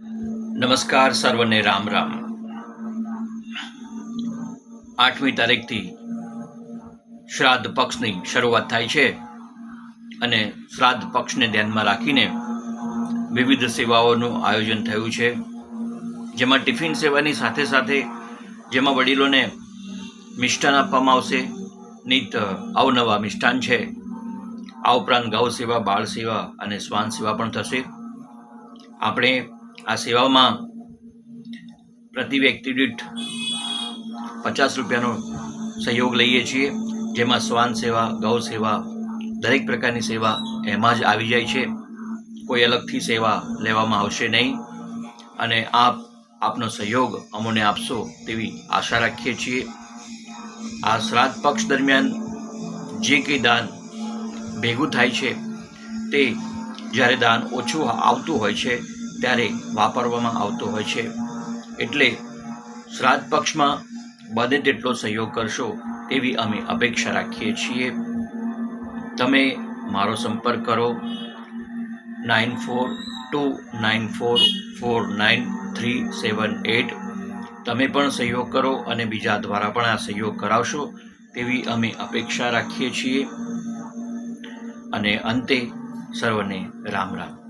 નમસ્કાર સર્વને રામ રામ. આઠમી તારીખથી શ્રાદ્ધ પક્ષની શરૂઆત થાય છે અને શ્રાદ્ધ પક્ષને ધ્યાનમાં રાખીને વિવિધ સેવાઓનું આયોજન થયું છે. જેમાં ટિફિન સેવાની સાથે સાથે જેમાં વડીલોને મિષ્ટાન આપવામાં આવશે, નિત અવનવા મિષ્ટાન છે. આ ઉપરાંત ગૌ સેવા, બાળ સેવા અને શ્વાન સેવા પણ થશે. આપણે આ સેવામાં પ્રતિ વ્યક્તિ દીઠ પચાસ રૂપિયાનો સહયોગ લઈએ છીએ, જેમાં શ્વાન સેવા, ગૌ સેવા, દરેક પ્રકારની સેવા એમાં જ આવી જાય છે. કોઈ અલગથી સેવા લેવામાં આવશે નહીં અને આપ આપનો સહયોગ અમોને આપશો તેવી આશા રાખીએ છીએ. આ શ્રાદ્ધ પક્ષ દરમિયાન જે કંઈ દાન ભેગું થાય છે તે જ્યારે દાન ઓછું આવતું હોય છે ત્યારે વાપરવામાં આવતો હોય છે. એટલે શ્રાદ્ધ પક્ષમાં બને તેટલો સહયોગ કરશો તેવી અમે અપેક્ષા રાખીએ છીએ. તમે મારો સંપર્ક કરો nine four two nine four four nine three seven eight. તમે પણ સહયોગ કરો અને બીજા દ્વારા પણ આ સહયોગ કરાવશો તેવી અમે અપેક્ષા રાખીએ છીએ. અને અંતે સર્વને રામ રામ.